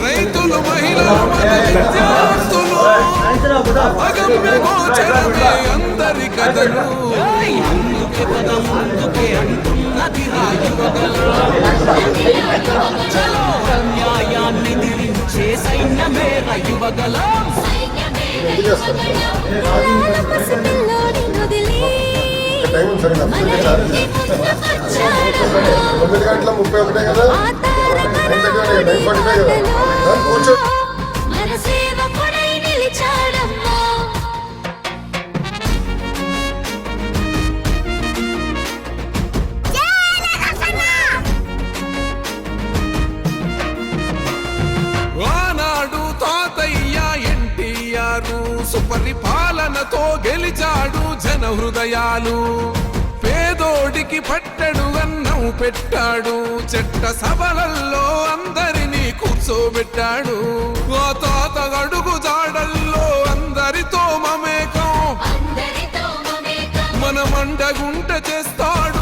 రైతులు మన విద్యార్థులు అందరి కథలు ముందుకే పద ముందుకే అంటున్నది చలో న్యాయాన్ని దిరించే సైన్యమే యువగలం టైం తొమ్మిది గంటల ముప్పై ఒకటే కదా? నైన్ ఫార్టీ ఫైవ్ కూర్చో. సుపరిపాలనతో గెలిచాడు జన హృదయాలు. పేదోడికి పట్టడు అన్నం పెట్టాడు. చెట్ట సభలల్లో అందరినీ కూర్చోబెట్టాడు. ఆ తాత అడుగు జాడల్లో అందరితో మమేకం. అందరితో మమేకం. మన మండగుంట చేస్తాడు.